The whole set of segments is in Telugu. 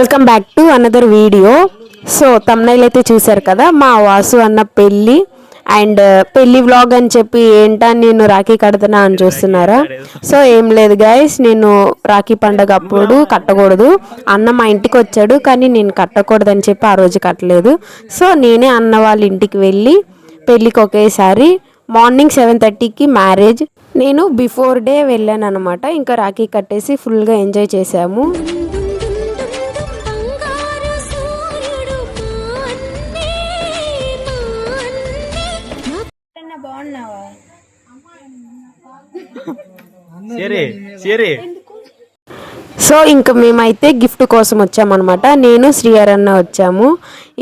Welcome back to another video so thumbnail అయితే చూశారు కదా మా వాసు అన్న పెళ్ళి అండ్ పెళ్ళి వ్లాగ్ అని చెప్పి ఏంటా నేను రాఖీ కడుతున్నా అని చూస్తున్నారా? సో ఏం లేదు గైస్ నేను రాఖీ పండగ అప్పుడు కట్టకూడదు. అన్న మా ఇంటికి వచ్చాడు కానీ నేను కట్టకూడదు అని చెప్పి ఆ రోజు కట్టలేదు. సో నేనే అన్న వాళ్ళ ఇంటికి వెళ్ళి పెళ్ళికి ఒకేసారి మార్నింగ్ సెవెన్ థర్టీకి మ్యారేజ్ నేను బిఫోర్ డే వెళ్ళాను అనమాట ఇంకా రాఖీ కట్టేసి ఫుల్గా ఎంజాయ్ చేసాము సిరి సిరి. సో ఇంకా మేమైతే గిఫ్ట్ కోసం వచ్చామన్నమాట. నేను శ్రీహరన్న వచ్చాము.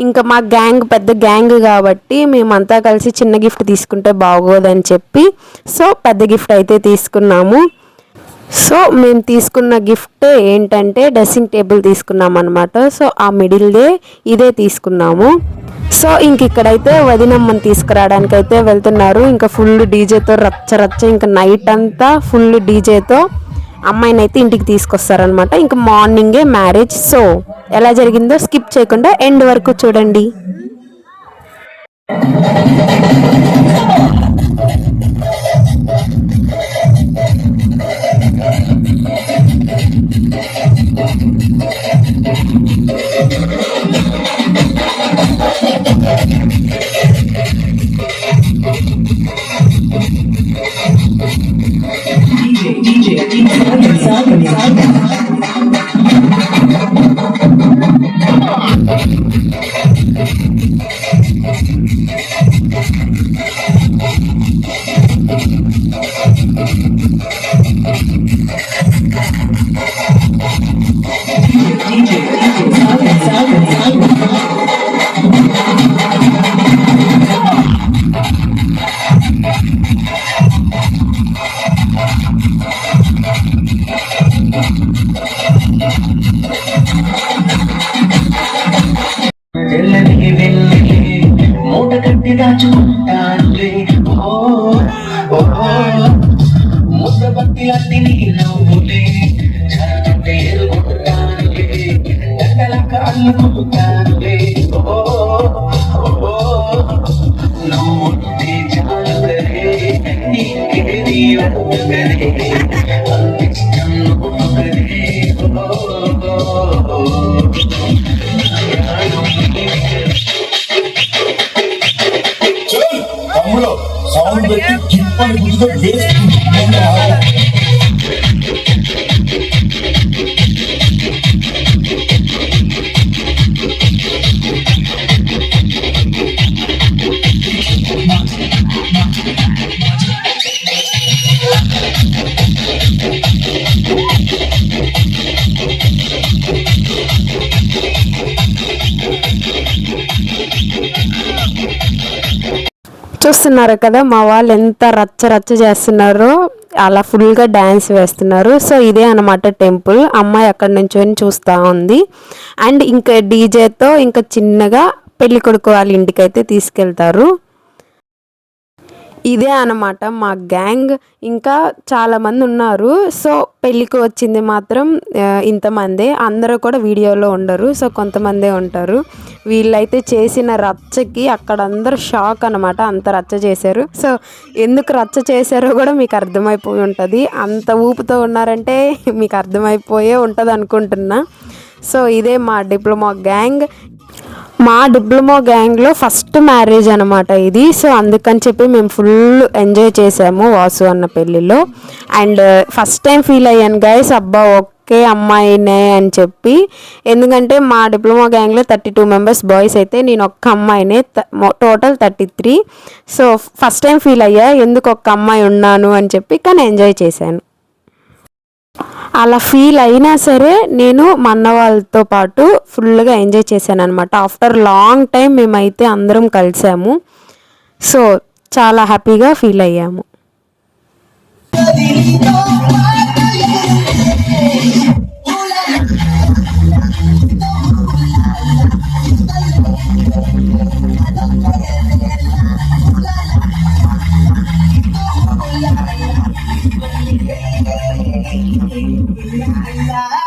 ఇంకా మా గ్యాంగ్ పెద్ద గ్యాంగ్ కాబట్టి మేమంతా కలిసి చిన్న గిఫ్ట్ తీసుకుంటే బాగోదని చెప్పి సో పెద్ద గిఫ్ట్ అయితే తీసుకున్నాము. సో మేము తీసుకున్న గిఫ్ట్ ఏంటంటే డ్రెస్సింగ్ టేబుల్ తీసుకున్నాం అనమాట సో ఆ మిడిల్దే ఇదే తీసుకున్నాము. సో ఇంక ఇక్కడైతే వదినమ్మని తీసుకురావడానికి అయితే వెళ్తున్నారు. ఇంకా ఫుల్ డీజేతో రచ్చ రచ్చ ఇంకా నైట్ అంతా ఫుల్ డీజేతో అమ్మాయిని అయితే ఇంటికి తీసుకొస్తారనమాట ఇంకా మార్నింగే మ్యారేజ్ సో ఎలా జరిగిందో స్కిప్ చేయకుండా ఎండ్ వరకు చూడండి. I'm not going to be Keep on, keep on, keep on, keep on, keep on, keep on, keep చూస్తున్నారు కదా మా వాళ్ళు ఎంత రచ్చ రచ్చ చేస్తున్నారో అలా ఫుల్గా డ్యాన్స్ వేస్తున్నారు. సో ఇదే అనమాట టెంపుల్. అమ్మాయి అక్కడ నుంచొని చూస్తూ ఉంది. అండ్ ఇంకా డీజేతో ఇంకా చిన్నగా పెళ్ళి కొడుకు వాళ్ళ ఇంటికి అయితే తీసుకెళ్తారు. ఇదే అనమాట మా గ్యాంగ్ ఇంకా చాలామంది ఉన్నారు. సో పెళ్ళికి వచ్చింది మాత్రం ఇంతమందే. అందరూ కూడా వీడియోలో ఉండరు. సో కొంతమందే ఉంటారు. వీళ్ళైతే చేసిన రచ్చకి అక్కడ అందరూ షాక్ అనమాట అంత రచ్చ చేశారు. సో ఎందుకు రచ్చ చేశారో కూడా మీకు అర్థమైపోయి ఉంటుంది. అంత ఊపుతో ఉన్నారంటే మీకు అర్థమైపోయే ఉంటుంది అనుకుంటున్నా సో ఇదే మా డిప్లొమా గ్యాంగ్. మా డిప్లొమా గ్యాంగ్లో ఫస్ట్ మ్యారేజ్ అనమాట ఇది. సో అందుకని చెప్పి మేము ఫుల్ ఎంజాయ్ చేసాము వాసు అన్న పెళ్ళిలో. అండ్ ఫస్ట్ టైం ఫీల్ అయ్యాను గైస్ అబ్బా ఒకే అమ్మాయినే అని చెప్పి. ఎందుకంటే మా డిప్లొమా గ్యాంగ్లో థర్టీ టూ మెంబర్స్ బాయ్స్ అయితే నేను ఒక్క అమ్మాయినే total thirty three. So first time feel అయ్యా ఎందుకు ఒక్క అమ్మాయి ఉన్నాను అని చెప్పి కానీ ఎంజాయ్ చేశాను. అలా ఫీల్ అయినా సరే నేను మా అన్న వాళ్ళతో పాటు ఫుల్గా ఎంజాయ్ చేశాను అనమాట ఆఫ్టర్ లాంగ్ టైం మేమైతే అందరం కలిసాము. సో చాలా హ్యాపీగా ఫీల్ అయ్యాము. la.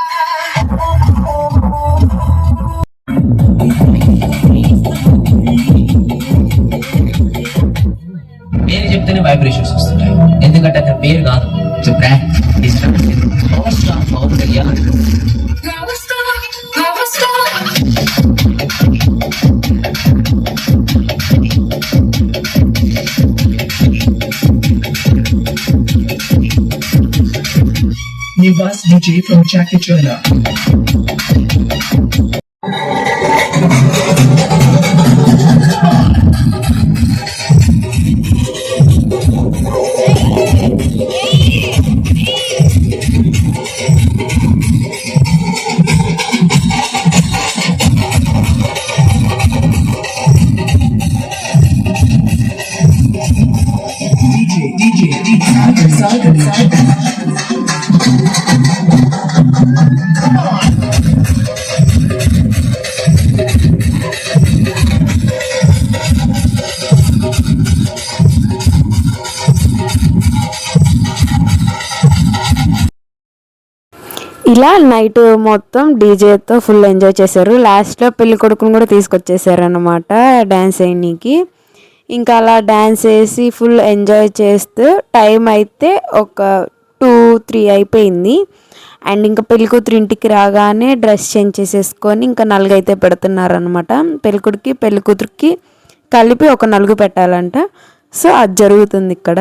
DJ from Jackie Joyner. ఇలా నైట్ మొత్తం డీజేతో ఫుల్ ఎంజాయ్ చేశారు. లాస్ట్లో పెళ్ళి కొడుకును కూడా తీసుకొచ్చేసారు అనమాట డ్యాన్స్ వేయడానికి ఇంకా అలా డ్యాన్స్ వేసి ఫుల్ ఎంజాయ్ చేస్తూ టైం అయితే ఒక టూ త్రీ అయిపోయింది. అండ్ ఇంకా పెళ్ళి కూతురు ఇంటికి రాగానే డ్రెస్ చేంజ్ చేసేసుకొని ఇంకా నలుగు అయితే పెడుతున్నారు అనమాట పెళ్ళికొడుకి పెళ్ళికూతురికి కలిపి ఒక నలుగు పెట్టాలంట. సో అది జరుగుతుంది ఇక్కడ.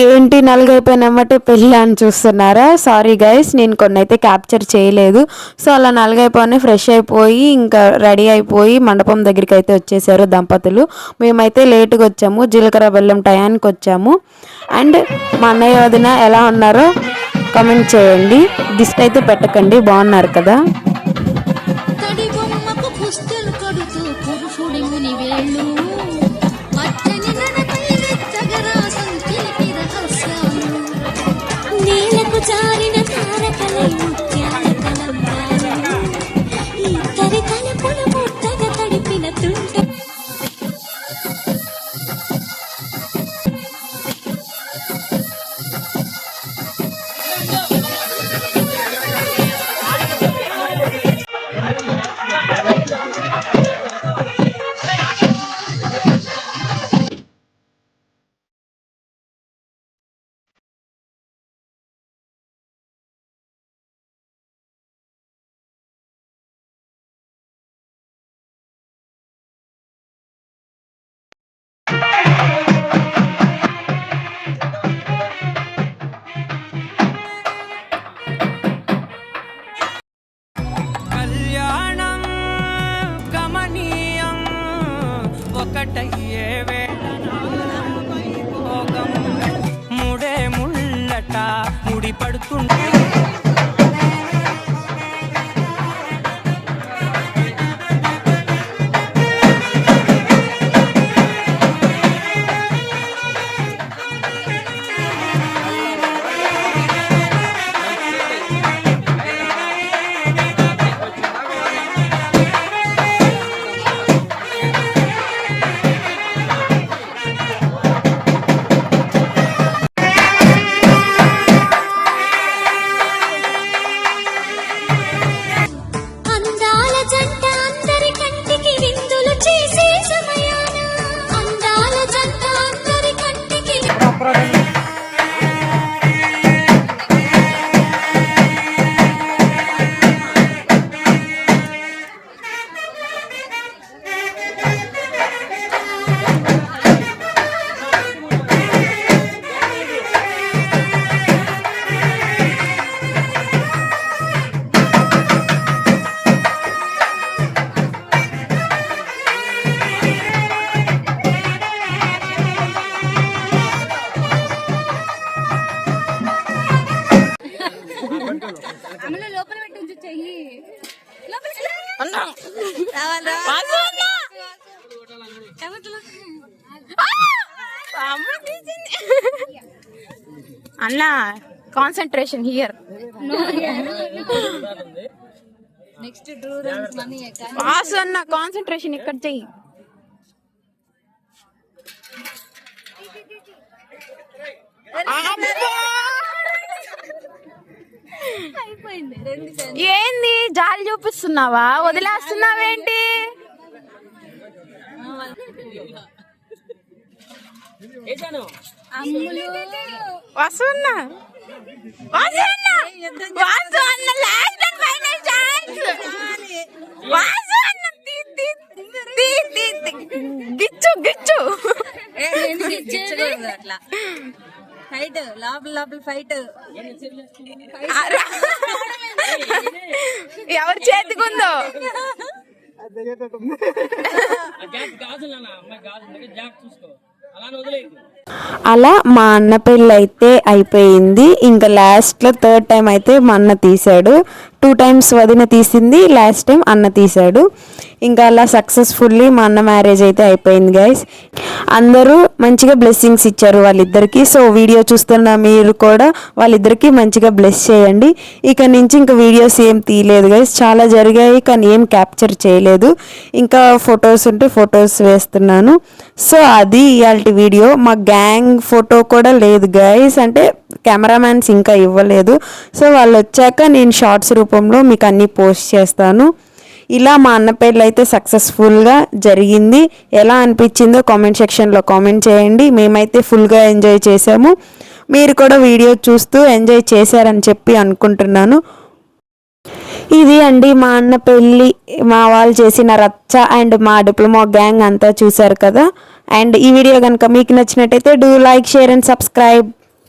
ఏంటి నలుగైపోయినమ్మటే పెళ్ళి అని చూస్తున్నారా? సారీ గైస్ నేను కొన్ని అయితే క్యాప్చర్ చేయలేదు. సో అలా నలుగైపోయి ఫ్రెష్ అయిపోయి ఇంకా రెడీ అయిపోయి మండపం దగ్గరికి అయితే వచ్చేసారు దంపతులు. మేమైతే లేటుగా వచ్చాము జీలకర్ర బెల్లం టయానికి వచ్చాము. అండ్ మా అన్నయ్య వదిన ఎలా ఉన్నారో కమెంట్ చేయండి. దిష్టి అయితే పెట్టకండి బాగున్నారు కదా? నేలకు జారిన తారకలై ఒకటయ్యే వేళ భోగం. ముడే ముళ్ళట ముడి పడుతుంటే అన్న concentration here next runs money pass అన్న కాన్సన్ట్రేషన్ ఇక్కడ చెయ్యి. ఏంది జాలి చూపిస్తున్నావా? వదిలేస్తున్నావేంటి? వస్తున్నా వస్తున్నా వాసు అన్న. Last and final chance Vasu అన్న తీ తీ తీ తీ తీ. గిచ్చు గిచ్చు. అట్లా. ఫైట్ లోపల లోపల ఫైట్. ఎవరి చేతికుందో అలా మా అన్న పెళ్ళి అయితే అయిపోయింది. ఇంకా లాస్ట్లో థర్డ్ టైం అయితే మా అన్న తీశాడు. టూ టైమ్స్ వదిన తీసింది లాస్ట్ టైం అన్న తీశాడు. ఇంకా అలా సక్సెస్ఫుల్లీ మా అన్న మ్యారేజ్ అయితే అయిపోయింది గైస్ అందరూ మంచిగా బ్లెస్సింగ్స్ ఇచ్చారు వాళ్ళిద్దరికి. సో వీడియో చూస్తున్న మీరు కూడా వాళ్ళిద్దరికీ మంచిగా బ్లెస్ చేయండి. ఇక నుంచి ఇంకా వీడియోస్ ఏం తీయలేదు గైస్ చాలా జరిగాయి కానీ ఏం క్యాప్చర్ చేయలేదు. ఇంకా ఫొటోస్ ఉంటే ఫొటోస్ వేస్తున్నాను. సో అది ఇవాళ వీడియో మా గ్యాంగ్ ఫోటో కూడా లేదు గైస్ అంటే కెమెరామ్యాన్స్ ఇంకా ఇవ్వలేదు. సో వాళ్ళు వచ్చాక నేను షార్ట్స్ రూపంలో మీకు అన్నీ పోస్ట్ చేస్తాను. ఇలా మా అన్న పెళ్ళి అయితే సక్సెస్ఫుల్గా జరిగింది. ఎలా అనిపించిందో కామెంట్ సెక్షన్లో కామెంట్ చేయండి. మేమైతే ఫుల్గా ఎంజాయ్ చేసాము మీరు కూడా వీడియో చూస్తూ ఎంజాయ్ చేశారని చెప్పి అనుకుంటున్నాను. ఇది అండి మా అన్న పెళ్ళి మా వాళ్ళు చేసిన రచ్చ అండ్ మా డిప్లొమా గ్యాంగ్ అంతా చూశారు కదా. అండ్ ఈ వీడియో కనుక మీకు నచ్చినట్టయితే do like share and subscribe